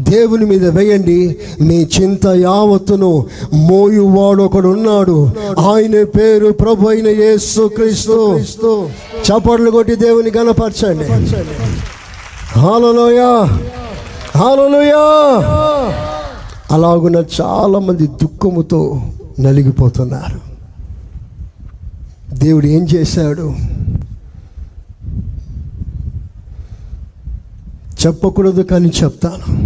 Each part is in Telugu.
దేవుని మీద వేయండి. మీ చింత యావత్తును మోయువాడు ఒకడు ఉన్నాడు ఆయన పేరు ప్రభు అయిన యేసు క్రీస్తు. చప్పట్లు కొట్టి దేవుని గణపరచండి. హాలలోయ హాలలోయ అలాగున చాలా మంది దుఃఖముతో నలిగిపోతున్నారు. దేవుడు ఏం చేశాడు? చెప్పకూడదు కానీ చెప్తాను.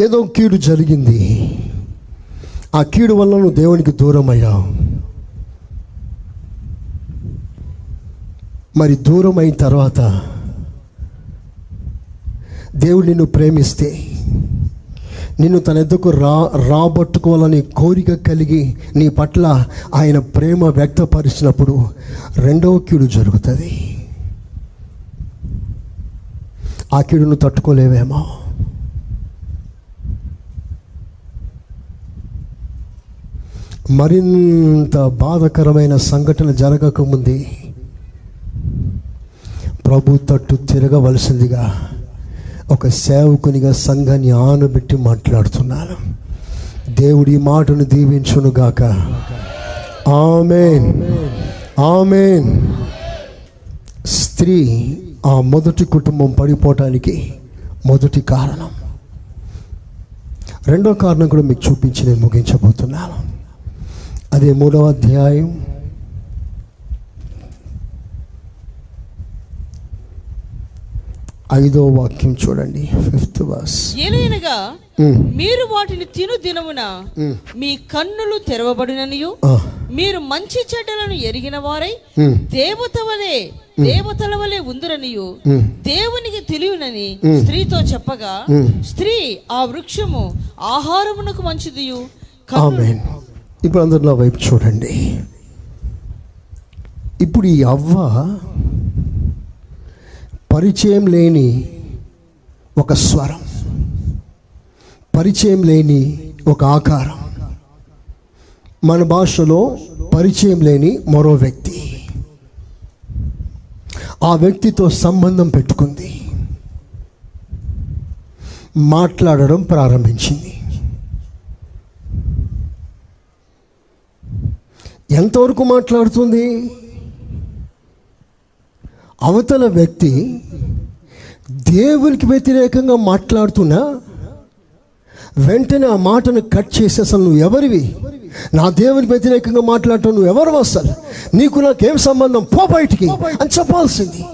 ఏదో కీడు జరిగింది. ఆ కీడు వల్ల నువ్వు దేవునికి దూరం అయ్యావు మరి దూరం అయిన తర్వాత దేవుడు నిన్ను ప్రేమిస్తే నిన్ను తన ఎద్దకు రా రాబట్టుకోవాలని కోరిక కలిగి నీ పట్ల ఆయన ప్రేమ వ్యక్తపరిచినప్పుడు రెండవ కీడు జరుగుతుంది. ఆ కీడును తట్టుకోలేవేమో? మరింత బాధకరమైన సంఘటన జరగకముందే ప్రభు తట్టు తిరగవలసిందిగా ఒక సేవకునిగా సంఘాన్ని ఆనబెట్టి మాట్లాడుతున్నాను. దేవుడి ఈ మాటను దీవించునుగాక ఆమెన్. ఆమెన్. స్త్రీ ఆ మొదటి కుటుంబం పడిపోవటానికి మొదటి కారణం. రెండో కారణం కూడా మీకు చూపించి నేను ముగించబోతున్నాను. అదే మూడవ అధ్యాయం. ఐదో వాక్యం చూడండి ఫిఫ్త్ వర్స్. ఏలైనగా మీరు వాటిని తిను దినమున మీ కన్నులు తెరవబడిననియు మీరు మంచి చెడ్డలను ఎరిగిన వారై దేవత వలె దేవతల వలె ఉందిరనియు దేవునికి తెలియనని స్త్రీతో చెప్పగా స్త్రీ ఆ వృక్షము ఆహారమునకు మంచిదియు కన్ను- ఆమెన్. ఇప్పుడు అందరు నా వైపు చూడండి. ఇప్పుడు ఈ అవ్వ పరిచయం లేని ఒక స్వరం. పరిచయం లేని ఒక ఆకారం. మన భాషలో పరిచయం లేని మరో వ్యక్తి. ఆ వ్యక్తితో సంబంధం పెట్టుకుంది. మాట్లాడడం ప్రారంభించింది. ఎంతవరకు మాట్లాడుతుంది? అవతల వ్యక్తి దేవునికి వ్యతిరేకంగా మాట్లాడుతున్నా వెంటనే ఆ మాటను కట్ చేసి అసలు నువ్వు ఎవరివి? నా దేవుని వ్యతిరేకంగా మాట్లాడటం నువ్వు ఎవరు అసలు? నీకు నాకేం సంబంధం? పో బయటికి అని చెప్పాల్సింది.